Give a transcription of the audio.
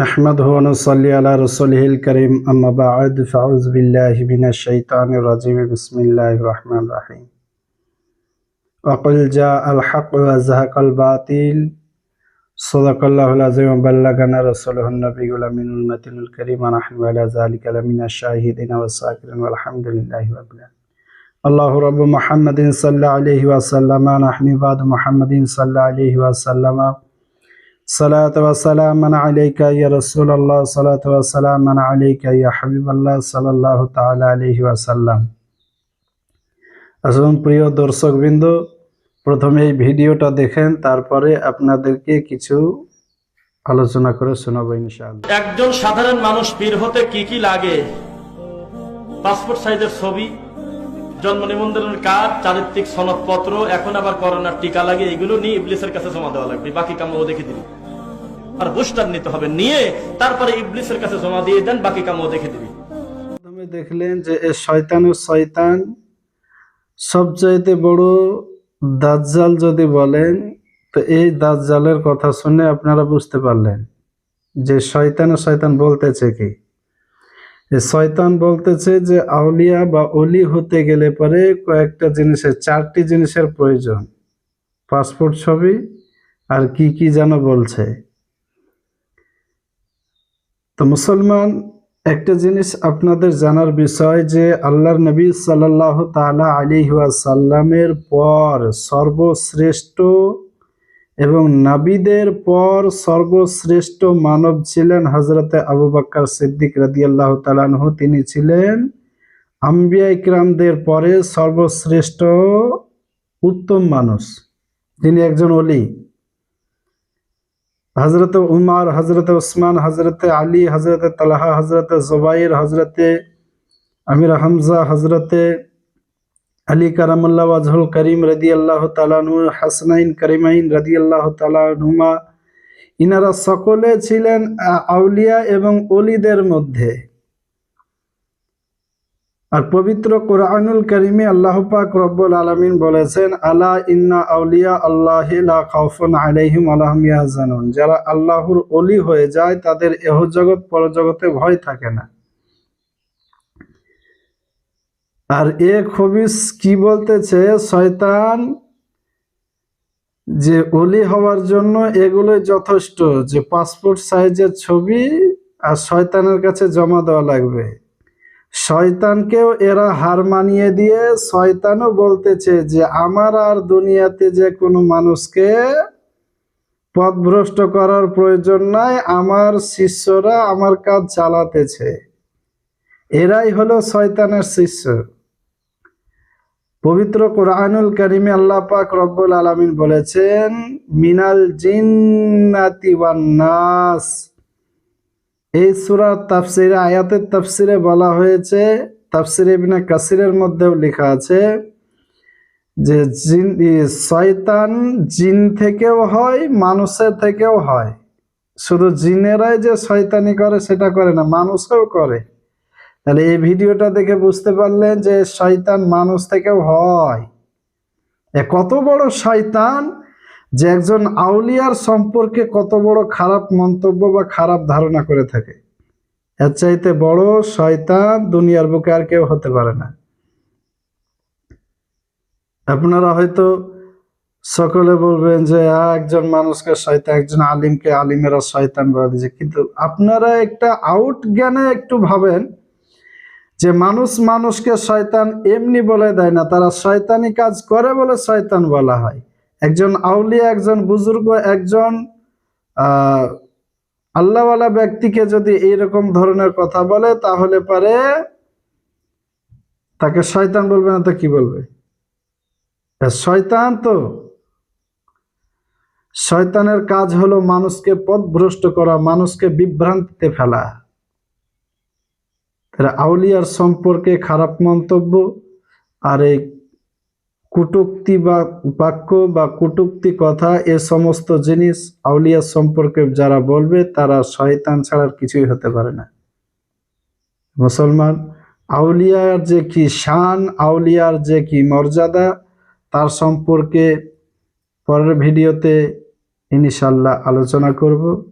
نحمده ونصلي على رسوله الكريم أما بعد فأعوذ بالله من الشيطان الرجيم. بسم الله الرحمن الرحيم. وقل جاء الحق وزهق الباطل. صدق الله العظيم وبلغنا رسوله النبي الأمين المتين الكريم. ونحن على ذلك لمن الشاهدين والشاكرين والحمد لله رب العالمين. الله رب محمد صلى عليه وسلم. نحن بعد محمد صلى عليه وسلم. সালাত সালামান আলাইকা ইয়া আসুন প্রিয় দর্শকবৃন্দ, প্রথমে এই ভিডিওটা দেখেন, তারপরে আপনাদেরকে কিছু আলোচনা করে শোনাবো ইনশাল একজন সাধারণ মানুষ বীর হতে কি কি লাগে? পাসপোর্ট সাইজের ছবি, জন্ম নিবন্ধনের কাজ চারিত্রিক সনদপত্র, এখন আবার করোনার টিকা লাগে, এগুলো নিয়ে ইবলিসের কাছে জমা দেওয়া লাগবে। বাকি কাম ও দেখে দিবি আর বুস্টার নিতে হবে। নিয়ে তারপরে ইবলিসের কাছে জমা দিয়ে দেন, বাকি কাম ও দেখে দিবি। প্রথমে দেখলেন যে এ শয়তানের শয়তান সবচাইতে বড় দাজ্জাল যদি বলেন, তো এই দাজ্জালের কথা শুনে আপনারা বুঝতে পারলেন যে শয়তানের শয়তান বলতেছে কি। শয়তান বলতেছে যে আউলিয়া বা অলি হতে গেলে পরে কয়েকটা জিনিসের, চারটি জিনিসের প্রয়োজন। পাসপোর্ট ছবি আর কি কি যেন বলছে। তো মুসলমান, একটা জিনিস আপনাদের জানার বিষয় যে আল্লাহর নবী সাল্লাহ তালা আলী সাল্লামের পর সর্বশ্রেষ্ঠ এবং নাবিদের পর সর্বশ্রেষ্ঠ মানব ছিলেন হজরতে আবু বাক্কার সিদ্দিক রাদিয়াল্লাহ তালানহ তিনি ছিলেন আম্বিয়া ইকরামদের পরে সর্বশ্রেষ্ঠ উত্তম মানুষ। তিনি একজন অলি হজরত উমার হজরত উসমান হজরত আলী হজরত তালাহা হজরত জবাইর হজরত আমির হামজা হজরত আলী কারামুল্লা ওয়াজহুল করিম রদি আল্লাহ তালানু হাসনাইন করিমাইন রদি আল্লাহ তালানুমা ইনারা সকলে ছিলেন আউলিয়া এবং অলিদের মধ্যে। আর পবিত্র কোরআনুল করিমে আল্লাহ পাক রব্বুল আলামিন বলেছেন, আলা ইন্না আউলিয়া আল্লাহ খাউফুন আলাইহিম আলাহুম ইয়াহজানুন। যারা আল্লাহর অলি হয়ে যায়, তাদের এহ জগৎ পরজগতে ভয় থাকে না। আর এ খবিস কি বলতেছে? শয়তান যে অলি হওয়ার জন্য এগুলোই যথেষ্ট, যে পাসপোর্ট সাইজের ছবি আর শয়তানের কাছে জমা দেওয়া লাগবে। শয়তানকেও এরা হার মানিয়ে দিয়ে শয়তানও বলতেছে যে আমার আর দুনিয়াতে যে কোনো মানুষকে পথভ্রষ্ট করার প্রয়োজন নাই, আমার শিষ্যরা আমার কাজ চালাতেছে। এরাই হলো শয়তানের শিষ্য। পবিত্র কোরআনুল করিমে আল্লাহ পাক রব্বুল আলামিন বলেছেন, মিনাল জিন্নাতি নাস। এই সূরার তাফসিরে, আয়াতের তাফসিরে বলা হয়েছে, তাফসিরে ইবনে কাসিরের মধ্যেও লেখা আছে যে জিন শয়তান জিন থেকেও হয়, মানুষের থেকেও হয়। শুধু জিনেরাই যে শয়তানি করে, সেটা করে না, মানুষও করে। তাহলে এই ভিডিওটা দেখে বুঝতে পারলেন যে শয়তান মানুষ থেকেও হয়। এ কত বড় শয়তান যে একজন আউলিয়ার সম্পর্কে কত বড় খারাপ মন্তব্য বা খারাপ ধারণা করে থাকে। এর চাইতে বড় শয়তান দুনিয়ার বুকে আর কেউ হতে পারে না। আপনারা হয়তো সকলে বলবেন যে একজন মানুষকে শয়তান, একজন আলিমকে আলিমেরা শয়তান বলে দিয়েছে। কিন্তু আপনারা একটা আউট জ্ঞানে একটু ভাবেন যে, মানুষ মানুষকে শয়তান এমনি বলে দেয় না। তারা শয়তানি কাজ করে বলে শয়তান বলা হয়। একজন আউলিয়া, একজন বুজুর্গ, একজন আহ আল্লাহওয়ালা ব্যক্তিকে যদি এইরকম ধরনের কথা বলে, তাহলে পারে তাকে শয়তান বলবে না তো কি বলবে? শয়তান তো। শয়তানের কাজ হলো মানুষকে পথভ্রষ্ট করা, মানুষকে বিভ্রান্তিতে ফেলা। আউলিয়ার সম্পর্কে খারাপ মন্তব্য আর এই কুটুক্তি বা বাক্য বা কুটুক্তি কথা এ সমস্ত জিনিস আউলিয়ার সম্পর্কে যারা বলবে তারা শয়তান ছাড়ার কিছুই হতে পারে না। মুসলমান, আউলিয়ার যে কি শান, আউলিয়ার যে কি মর্যাদা, তার সম্পর্কে পরের ভিডিওতে ইনশাল্লাহ আলোচনা করব।